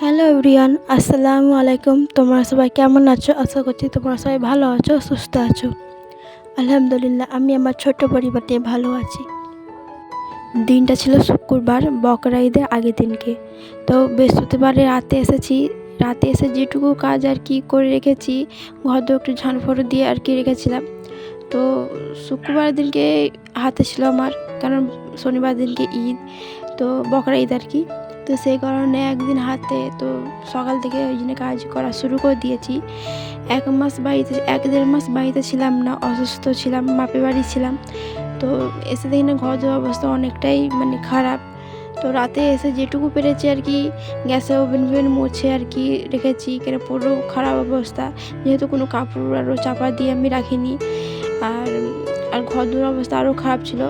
Hello everyone, আসসালামু আলাইকুম। তোমরা সবাই কেমন আছো? আশা করছি তোমরা সবাই ভালো আছো, সুস্থ আছো। আলহামদুলিল্লাহ, আমি আমার ছোট্ট পরিবার নিয়ে ভালো আছি। দিনটা ছিল শুক্রবার, বকরা ঈদের আগের দিনকে। তো বৃহস্পতিবারে রাতে এসেছি। রাতে এসে যেটুকু কাজ আর কি করে রেখেছি, ঘর একটু ঝাড়ফাড় দিয়ে আর কি রেখেছিলাম। তো শুক্রবার দিনকে হাতে ছিল আমার, কারণ শনিবার দিনকে ঈদ। তো বকরা ঈদ আর কি। তো সেই কারণে একদিন হাতে তো সকাল থেকে ওই জন্য কাজ করা শুরু করে দিয়েছি। এক মাস বাড়িতে, এক দেড় মাস বাড়িতে ছিলাম না, অসুস্থ ছিলাম, বাপের বাড়ি ছিলাম। তো এসে দেখি না ঘর দেওয়ার অবস্থা অনেকটাই মানে খারাপ। তো রাতে এসে যেটুকু পেরেছি আর কি, গ্যাসে ওভেন ফোভেন মুছে আর কি রেখেছি, কেন পুরো খারাপ অবস্থা। যেহেতু কোনো কাপড় আরও চাপা দিয়ে আমি রাখিনি। আর আর ঘর দেওয়ার অবস্থা আরও খারাপ ছিল।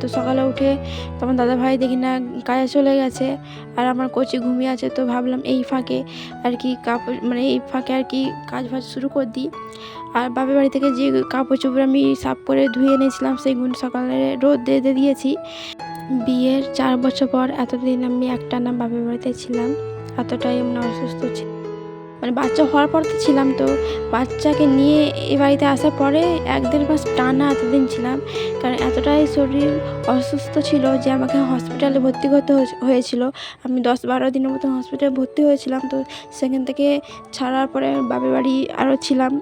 তো সকালে উঠে তখন দাদা ভাই দেখি না কাজে চলে গেছে, আর আমার কোচি ঘুমিয়ে আছে, তো ভাবলাম এই ফাঁকে আর কি কাপড় মানে এই ফাঁকে আর কি কাজ ফাজ শুরু করে দিই। আর বাপের বাড়ি থেকে যে কাপড় চোপড় আমি সাফ করে ধুয়ে এনেছিলাম সেইগুলো সকালে রোদ দিয়ে দিয়ে দিয়েছি। বিয়ের চার বছর পর এতদিন আমি একটা না বাপের বাড়িতে ছিলাম, এতটাই আমরা অসুস্থ ছিল মানে বাচ্চা হওয়ার পর তো ছিলাম তো। বাচ্চাকে নিয়ে এ বাড়িতে আসার পরে এক দেড় মাস টানা এতদিন ছিলাম। কারণ এতটাই শরীর অসুস্থ ছিল যে আমাকে হসপিটালে ভর্তি করতে হয়েছিল। আমি দশ বারো দিনের মতো হসপিটালে ভর্তি হয়েছিলাম তো সেখান থেকে ছাড়ার পরে বাপের বাড়ি আরও ছিলাম।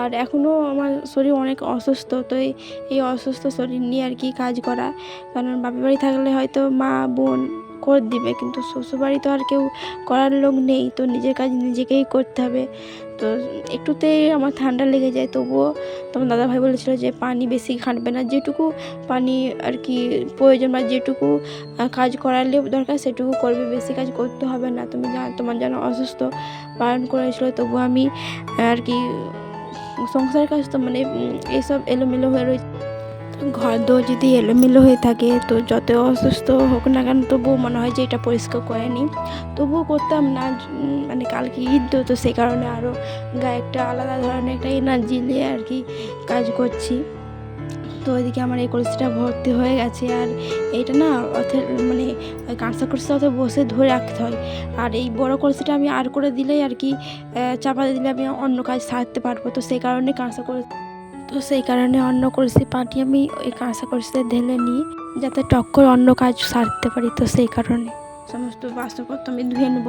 আর এখনও আমার শরীর অনেক অসুস্থ, তো এই অসুস্থ শরীর নিয়ে আর কি কাজ করা। কারণ বাপের বাড়ি থাকলে হয়তো মা, বোন করে দিবে, কিন্তু শ্বশুরবাড়ি তো আর কেউ করার লোক নেই, তো নিজের কাজ নিজেকেই করতে হবে। তো একটুতেই আমার ঠান্ডা লেগে যায়, তবুও তখন দাদাভাই বলেছিল যে পানি বেশি ঘাঁটবে না, যেটুকু পানি আর কি প্রয়োজন বা যেটুকু কাজ করালে দরকার সেটুকু করবে, বেশি কাজ করতে হবে না। তুমি তোমার যেন অসুস্থ পালন করেছিল তবু আমি আর কি সংসারের কাজ তো মানে এইসব এলোমেলো হয়ে রয়েছে। ঘর দো যদি এলোমেলো হয়ে থাকে তো যত অসুস্থ হোক না কেন তবুও মনে হয় যে এটা পরিষ্কার করে নিই। তবুও করতাম না মানে কালকে ঈদ তো, সেই কারণে আরও গায়ে একটা আলাদা ধরনের একটা এনার্জি নিয়ে আর কি কাজ করছি। তো ওইদিকে আমার এই কলসিটা ভর্তি হয়ে গেছে আর এটা না অথের মানে ওই কাঁচা কলসিটা অত বসে ধরে রাখতে হয়। আর এই বড় কলসিটা আমি আর করে দিলেই আর কি চাপা দিলে আমি অন্য কাজ সারতে পারব। তো সেই কারণে কাঁচা কলসি, তো সেই কারণে অন্য কলসি পাটি আমি ওই কাঁচা কলসিতে ঢেলে নিই, যাতে টক্কর অন্য কাজ সারতে পারি। তো সেই কারণে। সমস্ত বাসনপত্র আমি ধুয়ে নেব।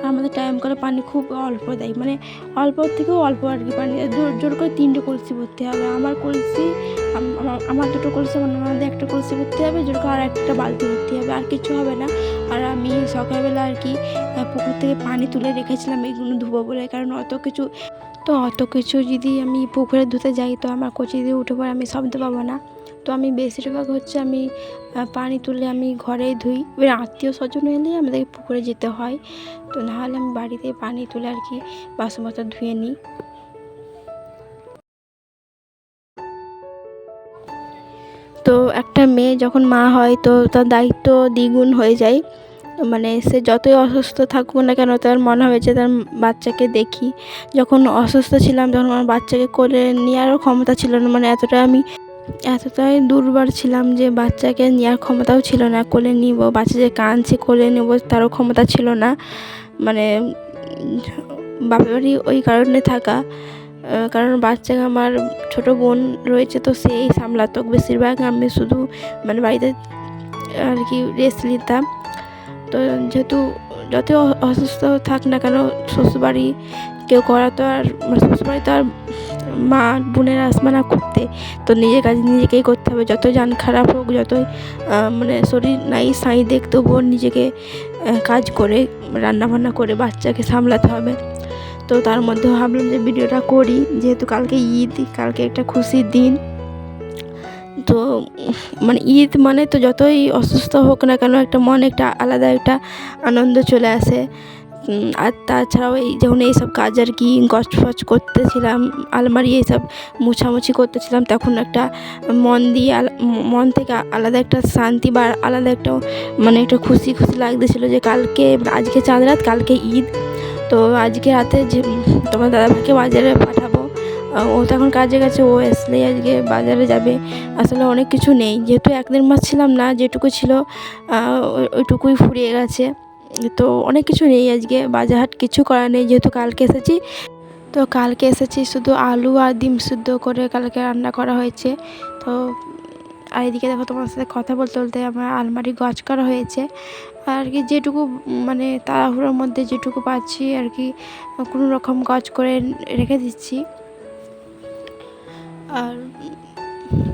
আর আমাদের টাইম করে পানি খুব অল্প দেয়। মানে অল্প থেকেও অল্প আর কি পানি। জোর জোর করে তিনটে কলসি ভরতে হবে। আমার কলসি আমার দুটো কলসি আমার আমাদের একটা কলসি ভরতে হবে। জোর করে আর একটা বালতি ভরতে হবে। আর কিছু হবে না। আর আমি সকালবেলা আর কি পুকুর থেকে পানি তুলে রেখেছিলাম এইগুলো ধুবো বলে। কারণ অত কিছু, তো অত কিছু যদি আমি পুকুরে ধুতে যাই, তো আমার কচি দিয়ে উঠে পরে আমি শব্দ পাবো না। তো আমি বেশিরভাগ হচ্ছে আমি পানি তুলে আমি ঘরেই ধুই। এবার আত্মীয় স্বজন এলে আমাদের পুকুরে যেতে হয়। তো নাহলে আমি বাড়িতে পানি তুলে আর কি বাসনপত্র ধুয়ে নিই। তো একটা মেয়ে যখন মা হয় তো তার দায়িত্ব দ্বিগুণ হয়ে যায়। মানে সে যতই অসুস্থ থাকুক না কেন তার মনে হবে যে তার বাচ্চাকে দেখি। যখন অসুস্থ ছিলাম তখন আমার বাচ্চাকে কোলে নেওয়ারও ক্ষমতা ছিল না। মানে এতটা আমি এতটাই দুর্বার ছিলাম যে বাচ্চাকে নেওয়ার ক্ষমতাও ছিল না, কোলে নিব, বাচ্চা যে কাঁদছে কোলে নেব তারও ক্ষমতা ছিল না। মানে বাপের বাড়ি ওই কারণে থাকা। কারণ বাচ্চাকে আমার ছোট বোন রয়েছে তো সেই সামলাতো বেশিরভাগ। আমি শুধু মানে বাড়িতে আর কি রেস্ট নিতাম। তো যেহেতু যত অসুস্থ থাক না কেন, শ্বশুরবাড়ি কেউ করা তো আর মানে শ্বশুরবাড়ি তো আর মা, বোনের আসবে না করতে, তো নিজের কাজ নিজেকেই করতে হবে। যতই যান খারাপ হোক, যতই মানে শরীর নাই, সাই দেখ, তবুও নিজেকে কাজ করে রান্না বান্না করে বাচ্চাকে সামলাতে হবে। তো তার মধ্যে ভাবলাম যে ভিডিওটা করি, যেহেতু কালকে ঈদ, কালকে একটা খুশির দিন। তো মানে ঈদ মানে তো যতই অসুস্থ হোক না কেন, একটা মন, একটা আলাদা, একটা আনন্দ চলে আসে। আর তাছাড়াও এই যখন এইসব কাজ আর কি গছ ফছ করতেছিলাম, আলমারি এইসব মুছামুছি করতেছিলাম, তখন একটা মন দিয়ে মন থেকে আলাদা একটা শান্তি বা আলাদা একটা মানে একটা খুশি খুশি লাগতেছিলো যে কালকে, আজকে চাঁদ রাত, কালকে ঈদ। তো আজকে রাতে যে তোমার দাদাভাইকে বাজারে পাঠাবো ও তখন কাজে গেছে, ও আসলেই আজকে বাজারে যাবে। আসলে অনেক কিছু নেই, যেহেতু এক মাস ছিলাম না, যেটুকু ছিল ওইটুকুই ফুরিয়ে গেছে। তো অনেক কিছু নেই আজকে বাজার হাট কিছু করা নেই যেহেতু কালকে এসেছি। তো কালকে এসেছি শুধু আলু আর ডিম সিদ্ধ করে কালকে রান্না করা হয়েছে। তো আর এদিকে দেখো তোমার সাথে কথা বলতে বলতে আমার আলমারি গজ করা হয়েছে। আর কি যেটুকু মানে তাড়াহুড়োর মধ্যে যেটুকু পাচ্ছি আর কি কোনো রকম গজ করে রেখে দিচ্ছি। আর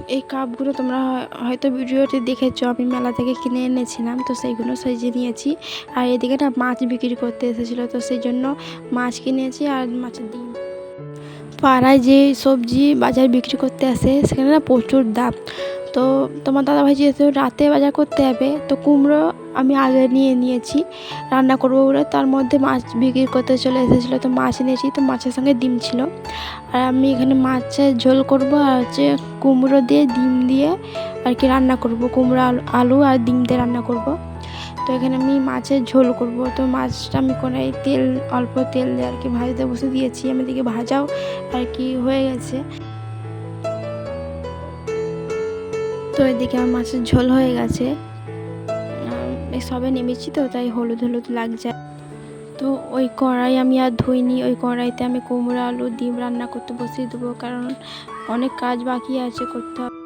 এই কাপগুলো তোমরা হয়- হয়তো ভিডিওতে দেখেছ, আমি মেলা থেকে কিনে এনেছিলাম, তো সেইগুলো সাজিয়ে নিয়েছি। আর এদিকে না মাছ বিক্রি করতে এসেছিল, তো সেই জন্য মাছ কিনেছি আর মাছের ডিম। পাড়ায় যে সবজি বাজার বিক্রি করতে আসে, সেখানে না প্রচুর দাম। তো তোমার দাদাভাই যেহেতু রাতে বাজার করতে যাবে, তো কুমড়ো আমি আগে নিয়ে নিয়েছি, রান্না করব বলে তার মধ্যে মাছ বিক্রি করতে চলে এসেছিল, তো মাছ নিয়েছি তো মাছের সঙ্গে ডিম ছিল। আর আমি এখানে মাছের ঝোল করব আর হচ্ছে কুমড়ো দিয়ে ডিম দিয়ে আর কি রান্না করব, কুমড়ো, আলু আলু আর ডিম দিয়ে রান্না করব। তো এখানে আমি মাছের ঝোল করব, তো মাছটা আমি কোনায় তেল, অল্প তেল দিয়ে আর কি ভাজতে বসে দিয়েছি আমি দিকে ভাজাও আর কি হয়ে গেছে। তো এদিকে আমার মাছের ঝোল হয়ে গেছে। সবে নেমেছি তো, তাই হলুদ হলুদ লাগছে। তো ওই কড়াই আমি আর ধুইনি, ওই কড়াইতে আমি কুমড়ো আলু, ডিম রান্না করতে বসিয়ে দেবো, কারণ অনেক কাজ বাকি আছে করতে হবে।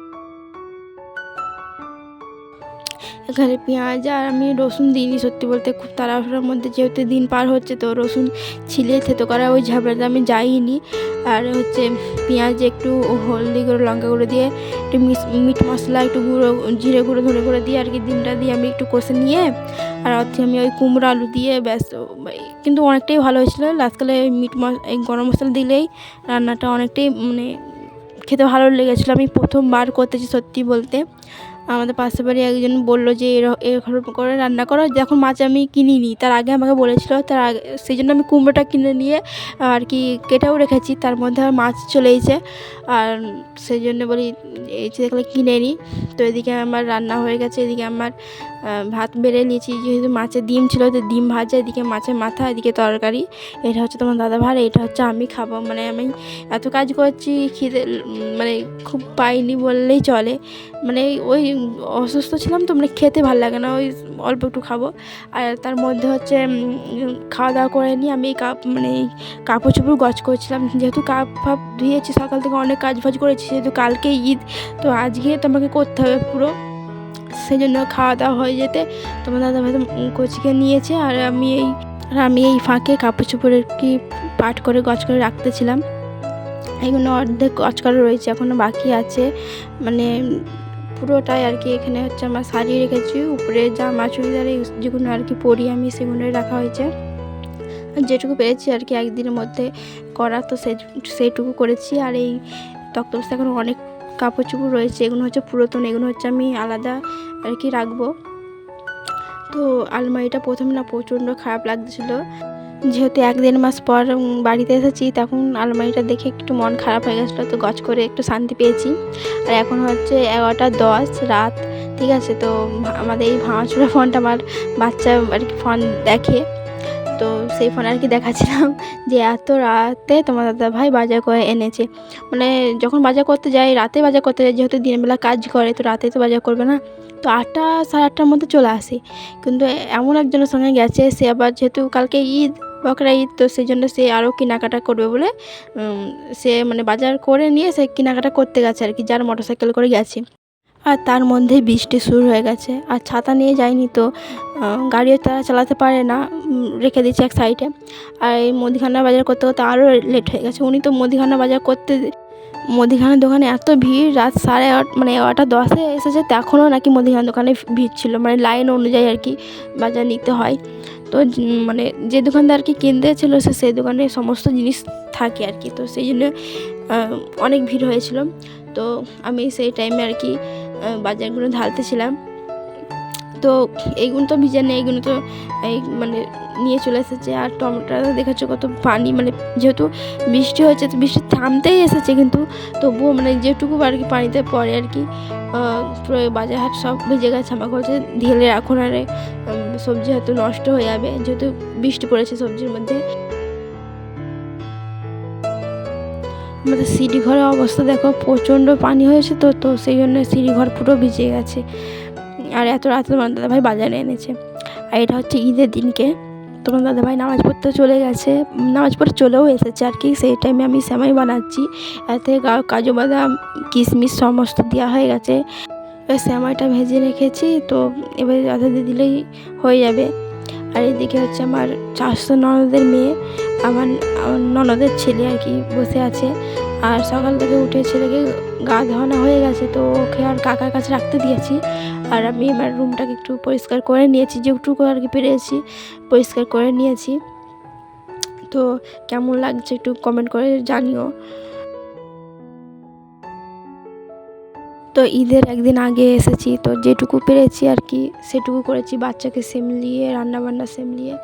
এখানে পেঁয়াজ আর আমি রসুন দিইনি সত্যি বলতে, খুব তাড়াহুড়োর মধ্যে যেহেতু দিন পার হচ্ছে তো রসুন ছিলে থেতো করা ওই ঝাপড়াতে আমি যাইনি। আর হচ্ছে পেঁয়াজ একটু হলদি গুঁড়ো, লঙ্কা গুঁড়ো দিয়ে একটু মিট মশলা, একটু গুঁড়ো, জিরে গুঁড়ো, ধনে গুঁড়ো দিয়ে আর কি ডিমটা দিয়ে আমি একটু কষে নিয়ে আর হচ্ছে আমি ওই কুমড়ো আলু দিয়ে ব্যাস কিন্তু অনেকটাই ভালো হয়েছিল। লাস্টকালে ওই মিট মশ, এই গরম মশলা দিলেই রান্নাটা অনেকটাই মানে খেতে ভালো লেগেছিলো। আমি প্রথমবার করতেছি সত্যি বলতে। আমাদের পাশে বাড়ি একজন বলল যে, এর- এরকম করে রান্না করো। যখন মাছ আমি কিনিনি, তার আগে আমাকে বলেছিল, তার আগে, সেই জন্য আমি কুমড়োটা কিনে নিয়ে আর কি কেটেও রেখেছি। তার মধ্যে আর মাছ চলে এসেছে। আর সেই জন্য বলি, এই দেখলে কিনে নিই তো এদিকে আমার রান্না হয়ে গেছে, এদিকে আমার ভাত বেড়ে নিয়েছি, যেহেতু মাছের ডিম ছিল, তো ডিম ভাজা এদিকে মাছের মাথা, এদিকে তরকারি। এটা হচ্ছে তোমার দাদা ভাই এটা হচ্ছে আমি খাব। মানে আমি এত কাজ করছি, খিদে মানে খুব পাইনি বললেই চলে। মানে ওই অসুস্থ ছিলাম তো মানে খেতে ভালো লাগে না, ওই অল্প একটু খাব। আর তার মধ্যে হচ্ছে খাওয়া দাওয়া করে নিয়ে আমি কাপ মানে কাপড় চোপড় গছ করছিলাম। যেহেতু কাপ ফাপ ধুয়েছি, সকাল থেকে অনেক কাজ ফাজ করেছি যেহেতু কালকে ঈদ, তো আজকে তোমাকে করতে হবে পুরো। সেই জন্য খাওয়া দাওয়া হয়ে যেতে তোমার দাদা ভাই কোচিকে নিয়েছে আর আমি এই, আর আমি এই ফাঁকে কাপড় চোপড়ের কি পাট করে, গছ করে রাখতেছিলাম। এগুলো অর্ধেক গজ করা রয়েছে এখনও বাকি আছে। মানে পুরোটাই আর কি এখানে হচ্ছে আমার শাড়ি রেখেছি। উপরে জামা চুড়িদার যেগুলো আর কি পরি আমি সেগুলোই রাখা হয়েছে। যেটুকু পেরেছি আর কি একদিনের মধ্যে করা, তো সেইটুকু করেছি। আর এই তক্তবস্তা এখন অনেক কাপড় চোপড় রয়েছে, এগুলো হচ্ছে পুরাতন, এগুলো হচ্ছে আমি আলাদা আর কি রাখব। তো আলমারিটা প্রথমে না প্রচণ্ড খারাপ লাগছিল। যেহেতু এক দেড় মাস পর বাড়িতে এসেছি, তখন আলমারিটা দেখে একটু মন খারাপ হয়ে গেছিল। তো গজ করে একটু শান্তি পেয়েছি। আর এখন হচ্ছে এগারোটা দশ, রাত, ঠিক আছে? তো আমাদের এই ভাঙাচোরা ফোনটা আমার বাচ্চা আর কি ফোন দেখে। তো সেই ফোন আর কি দেখাচ্ছিলাম যে এত রাতে তোমার দাদা ভাই বাজার করে এনেছে। মানে যখন বাজার করতে যাই রাতে বাজার করতে যাই যেহেতু দিনের বেলা কাজ করে, তো রাতে তো বাজার করবে না। তো আটটা, সাড়ে আটটার মধ্যে চলে আসে। কিন্তু এমন একজনের সঙ্গে গেছে, সে আবার যেহেতু কালকে ঈদ, বকরা ঈদ, তো সেই জন্য সে আরও কেনাকাটা করবে বলে সে মানে বাজার করে নিয়ে সে কেনাকাটা করতে গেছে আর কি, যার মোটর সাইকেল করে গেছে। আর তার মধ্যে বৃষ্টি শুরু হয়ে গেছে। আর ছাতা নিয়ে যায়নি তো গাড়িও তারা চালাতে পারে না রেখে দিয়েছে এক সাইডে আর এই মুদিখানা বাজার করতে করতে আরও লেট হয়ে গেছে। উনি তো মুদিখানা বাজার করতে, মুদিখানার দোকানে এত ভিড়, রাত সাড়ে মানে এগারোটা দশে এসেছে তখনও নাকি মুদিখানার দোকানে ভিড় ছিল। মানে লাইন অনুযায়ী আর কি বাজার নিতে হয়। তো মানে যে দোকানদার আর কি কিনতে ছিল সে, সেই দোকানে সমস্ত জিনিস থাকে আর কি। তো সেই জন্য অনেক ভিড় হয়েছিল। তো আমি সেই টাইমে আর কি বাজারগুলো ঢালতেছিলাম। তো এইগুলো তো ভিজা নেই এইগুলো তো, এই মানে নিয়ে চলে এসেছে। আর টমেটো দেখেছ কত পানি মানে যেহেতু বৃষ্টি হয়েছে, তো বৃষ্টি থামতেই এসেছে কিন্তু তবুও মানে যেটুকু আর কি পানিতে পড়ে আর কি বাজার হাট সব ভিজে গেছে। আমাকে বলছে, ঢেলে রাখুন আরে সবজি হয়তো নষ্ট হয়ে যাবে। যেহেতু বৃষ্টি পড়েছে সবজির মধ্যে। আমাদের সিঁড়ি ঘরের অবস্থা দেখো, প্রচণ্ড পানি হয়েছে তো তো সেই জন্য সিঁড়ি ঘর পুরো ভিজে গেছে। আর এত রাতে তোমার দাদা ভাই বাজারে এনেছে। আর এটা হচ্ছে ঈদের দিনকে। তোমার দাদাভাই নামাজ পড়তে চলে গেছে। নামাজ পড়ে চলেও এসেছে আর কি। সেই টাইমে আমি সেমাই বানাচ্ছি। এতে কাজু বাদাম, কিশমিশ সমস্ত দেওয়া হয়ে গেছে। এবার সেমাইটা ভেজে রেখেছি। তো এবার দিয়ে দিলেই হয়ে যাবে। আর এদিকে হচ্ছে আমার চারশো ননদের মেয়ে, আমার ননদের ছেলে আর কি বসে আছে। আর সকাল থেকে উঠে ছেলেকে গা ধোয়ানো হয়ে গেছে, তো ওকে আর কাকার কাছে রাখতে দিয়েছি। আর আমি এবার রুমটাকে একটু পরিষ্কার করে নিয়েছি, যেটুকু আর কি পেরেছি পরিষ্কার করে নিয়েছি। তো কেমন লাগছে একটু কমেন্ট করে জানিও। তো ঈদের একদিন আগে এসেছি, তো যেটুকু পেরেছি আর কি, সেটুকু করেছি বাচ্চাকে সেমলিয়ে রান্নাবান্না সেমলিয়ে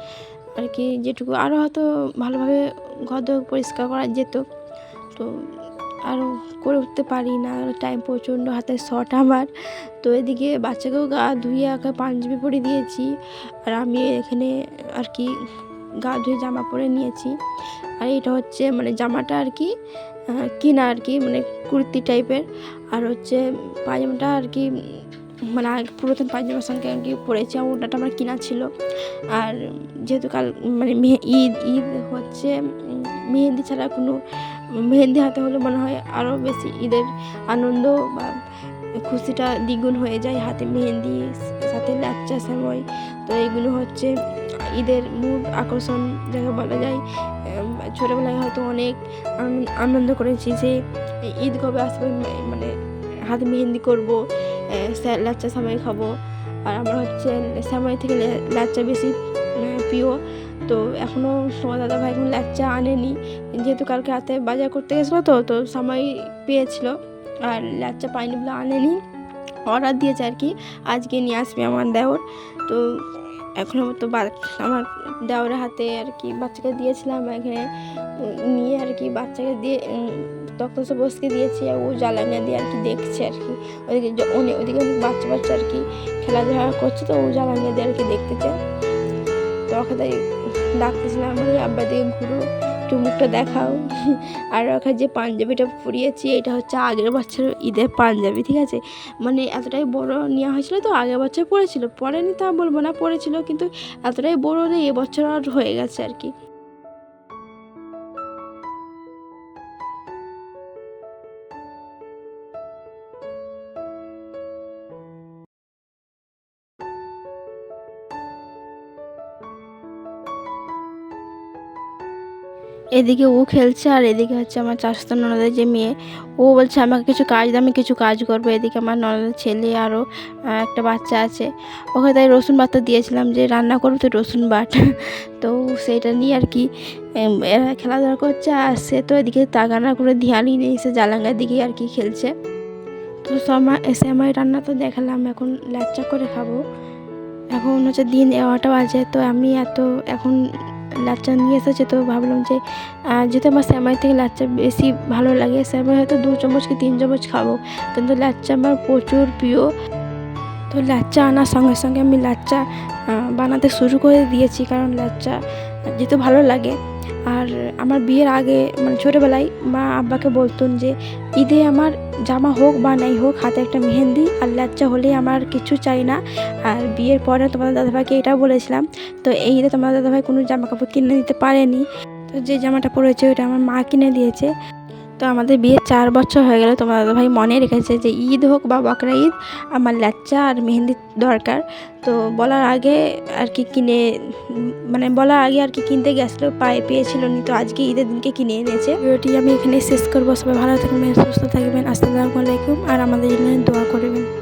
আর কি যেটুকু আরও হয়তো ভালোভাবে ঘর পরিষ্কার করা যেত, তো আরও করে উঠতে পারি না টাইম প্রচণ্ড হাতে শর্ট আমার, তো এদিকে বাচ্চাকেও গা ধুয়ে ওকে পাঞ্জাবি পরে দিয়েছি, আর আমি এখানে আর কি গা ধুয়ে জামা পরে নিয়েছি, আর এটা হচ্ছে মানে জামাটা আর কি কিনা আর কি মানে কুর্তি টাইপের। আর হচ্ছে পায়জামাটা আর কি মানে পুরাতন পায়জামার সঙ্গে আর কি পরেছি, আর ওটাটা আমার কিনা ছিল। আর যেহেতু কাল মানে ঈদ ঈদ হচ্ছে, মেহেন্দি ছাড়া কোনো, মেহেন্দি হাতে হলে মনে হয় আরও বেশি ঈদের আনন্দ বা খুশিটা দ্বিগুণ হয়ে যায় হাতে মেহেন্দি, সাথে লাচ্চা সময় তো এইগুলো হচ্ছে ঈদের মূল আকর্ষণ যাকে বলা যায়। ছোটোবেলায় হয়তো অনেক আনন্দ- করেছি যে ঈদ কবে আসবে মানে হাতে মেহেন্দি করব লাচ্চা সামাই খাব। আর আমার হচ্ছে সামাই থেকে লাচ্চা বেশি প্রিয়। তো এখনও তোমার দাদা ভাই এখন লাচ্চা আনেনি। যেহেতু কালকে রাতে বাজার করতে গেছিল তো তো সামাই পেয়েছিল। আর লাচ্চা পাইনি বলে আনেনি। অর্ডার দিয়েছে আর কি, আজকে নিয়ে আসবে আমার দেওর। তো এখন আমার তো আমার দেওয়ার হাতে আর কি বাচ্চাকে দিয়েছিলাম, এখানে নিয়ে আর কি বাচ্চাকে দিয়ে তক্তসে বসকে দিয়েছি, ও জ্বালানি দিয়ে আর কি দেখছে আর কি। ওদিকে অনেক ওদিকে অনেক বাচ্চা বাচ্চা আর কি খেলাধুলা করছে তো, ও জ্বালানি দিয়ে আর কি দেখতেছে তো ওকে তাই ডাকতেছিলাম আব্বা দিকে ঘুরো। একটু মুখটা দেখাও। আর ওখানে যে পাঞ্জাবিটা পরিয়েছি, এটা হচ্ছে আগের বছর ঈদের পাঞ্জাবি, ঠিক আছে? মানে এতটাই বড় নেওয়া হয়েছিল তো, আগের বছর পড়েছিল পরেনি তা বলব না পড়েছিল কিন্তু এতটাই বড় নেই, এবছর আর হয়ে গেছে আর কি। এদিকে ও খেলছে আর এদিকে হচ্ছে আমার চাষতো ননদের যে মেয়ে, ও বলছে, আমাকে কিছু কাজ দে আমি কিছু কাজ করব। এদিকে আমার ননদের ছেলে আরও একটা বাচ্চা আছে। ওকে তাই রসুন বাটতে দিয়েছিলাম, যে রান্না করব তো রসুন বাট। তো সেইটা নিয়ে আর কি এরা খেলাধুলা করছে আর সে তো এদিকে তাগানা করে ধ্যানই নেই, সে জালাঙ্গার দিকে আর কি খেলছে। তো সময়, এসে আমার রান্না তো দেখালাম, এখন লাচ্চা করে খাব। এখন হচ্ছে দিন এগারোটা বাজে, তো আমি এত, এখন লাচ্চা নিয়ে এসেছে, তো ভাবলাম যে যেহেতু আমার স্যামাই থেকে লাচ্চা বেশি ভালো লাগে স্যামাই হয়তো দু চামচ কি তিন চামচ খাব। কিন্তু লাচ্চা আমার প্রচুর প্রিয়। তো লাচ্চা আনার সঙ্গে সঙ্গে আমি লাচ্চা বানাতে শুরু করে দিয়েছি, কারণ লাচ্চা যেহেতু ভালো লাগে আর আমার বিয়ের আগে মানে ছোটোবেলায় মা আব্বাকে বলতেন যে, ঈদে আমার জামা হোক বা নাই হোক, হাতে একটা মেহেন্দি আর লাচ্চা হলে আমার কিছু চাই না। আর বিয়ের পরে তোমাদের দাদাভাইকে এটাও বলেছিলাম, তো এই ঈদে তোমাদের দাদাভাই কোনো জামা কাপড় কিনে দিতে পারেনি। তো যে জামাটা পরেছে ওটা আমার মা কিনে দিয়েছে। তো আমাদের বিয়ে চার বছর হয়ে গেল। তোমার দাদাভাই মনে রেখেছে যে ঈদ হোক বা বকরা ঈদ, আমার লাচ্চা আর মেহেন্দির দরকার। তো বলার আগে আর কি কিনে মানে বলার আগে আর কি কিনতে গেছিল, পায়ে পেয়েছিল নি, তো আজকে ঈদের দিনকে কিনে এনেছে। ভিডিওটি আমি এখানে শেষ করব। সবাই ভালো থাকবেন, সুস্থ থাকবেন। আসসালামু আলাইকুম। আর আমাদের জন্য দোয়া করবেন।